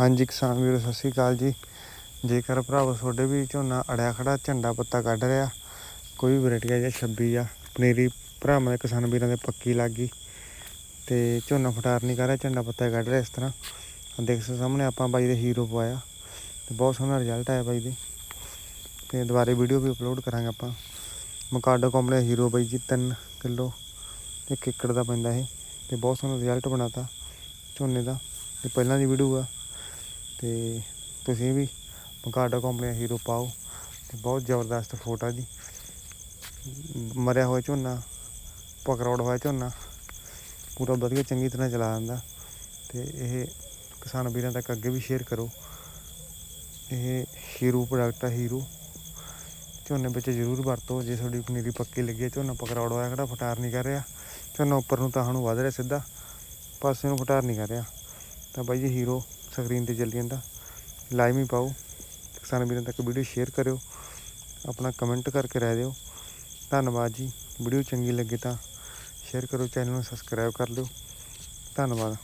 ਹਾਂਜੀ ਕਿਸਾਨ ਵੀਰੋ, ਸਤਿ ਸ਼੍ਰੀ ਅਕਾਲ ਜੀ। ਜੇਕਰ ਭਰਾਵੋ ਤੁਹਾਡੇ ਵੀ ਝੋਨਾ ਅੜਿਆ ਖੜਾ, ਝੰਡਾ ਪੱਤਾ ਕੱਢ ਰਿਹਾ, ਕੋਈ ਵੈਰਾਈਟੀ ਆ ਜਾਂ 26 ਆ ਪਨੀਰੀ ਭਰਾਵਾਂ ਦੇ ਕਿਸਾਨ ਵੀਰਾਂ ਦੇ ਪੱਕੀ ਲੱਗ ਗਈ। ਤੇ ਝੋਨਾ ਫਟਾਰ ਨਹੀਂ ਕਰ ਰਿਹਾ, ਝੰਡਾ ਪੱਤਾ ਕੱਢ ਰਿਹਾ ਇਸ ਤਰ੍ਹਾਂ। ਦੇਖ ਸਕਦੇ ਸਾਹਮਣੇ ਆਪਾਂ ਬਾਈ ਦੇ ਹੀਰੋ ਪਵਾਇਆ। ਤੇ ਬਹੁਤ ਸੋਹਣਾ ਰਿਜ਼ਲਟ ਆਇਆ ਬਾਈ ਦੇ। ਤੇ ਦੁਬਾਰੇ ਵੀਡੀਓ ਵੀ ਅਪਲੋਡ ਕਰਾਂਗੇ ਆਪਾਂ। ਮਕਾਡੋ ਕੰਪਨੀ ਦਾ ਹੀਰੋ ਬਾਈ ਜੀ 3 ਕਿਲੋ, ਇੱਕ ਏਕੜ ਦਾ ਪੈਂਦਾ ਇਹ। ਤੇ ਬਹੁਤ ਸੋਹਣਾ ਰਿਜ਼ਲਟ ਬਣਾਤਾ ਝੋਨੇ ਦਾ। ਤੇ ਪਹਿਲਾਂ ਦੀ ਵੀਡੀਓ ਆ। ਤੇ ਤੁਸੀਂ ਵੀ ਮਕਾਡੋ ਕੰਪਨੀ ਦਾ ਹੀਰੋ ਪਾਓ ਤੇ ਬਹੁਤ ਜ਼ਬਰਦਸਤ ਫੋਟੋ ਜੀ। ਮਰਿਆ ਹੋਇਆ ਝੋਨਾ, ਪਕਰੌੜ ਹੋਇਆ ਝੋਨਾ, ਪੂਰਾ ਵਧੀਆ ਚੰਗੀ ਤਰ੍ਹਾਂ ਚਲਾ ਜਾਂਦਾ ਤੇ ਇਹ ਕਿਸਾਨ ਵੀਰਾਂ ਤੱਕ ਅੱਗੇ ਵੀ ਸ਼ੇਅਰ ਕਰੋ। ਇਹ ਹੀਰੋ ਪ੍ਰੋਡਕਟ ਆ ਹੀਰੋ ਝੋਨੇ ਵਿੱਚ ਜ਼ਰੂਰ ਵਰਤੋ, ਜੇ ਤੁਹਾਡੀ ਪਨੀਰੀ ਪੱਕੀ ਲੱਗੀ ਹੈ, ਝੋਨਾ ਪਕਰੌੜ ਹੋਇਆ ਕਿਹੜਾ ਫਟਾਰ ਨਹੀਂ ਕਰ ਰਿਹਾ। ਝੋਨਾ ਉੱਪਰ ਨੂੰ ਤਾਂ ਨੂੰ ਵਧ ਰਿਹਾ ਸਿੱਧਾ, ਪਾਸੇ ਨੂੰ ਫਟਾਰ ਨਹੀਂ ਕਰ ਰਿਹਾ। ਤਾਂ ਬਾਈ ਜੀ ਹੀਰੋ ਸਕਰੀਨ ਤੇ ਚੱਲੀ ਜਾਂਦਾ। ਲਾਈਵ ਹੀ ਪਾਓ। ਕਿਸਾਨ ਵੀਰਾਂ ਤੱਕ ਵੀਡੀਓ ਸ਼ੇਅਰ ਕਰਿਓ। ਆਪਣਾ ਕਮੈਂਟ ਕਰਕੇ ਰਹਿ ਦਿਓ। ਧੰਨਵਾਦ ਜੀ। ਵੀਡੀਓ ਚੰਗੀ ਲੱਗੇ ਤਾਂ ਸ਼ੇਅਰ ਕਰੋ। ਚੈਨਲ ਨੂੰ ਸਬਸਕ੍ਰਾਈਬ ਕਰ ਲਿਓ ਧੰਨਵਾਦ।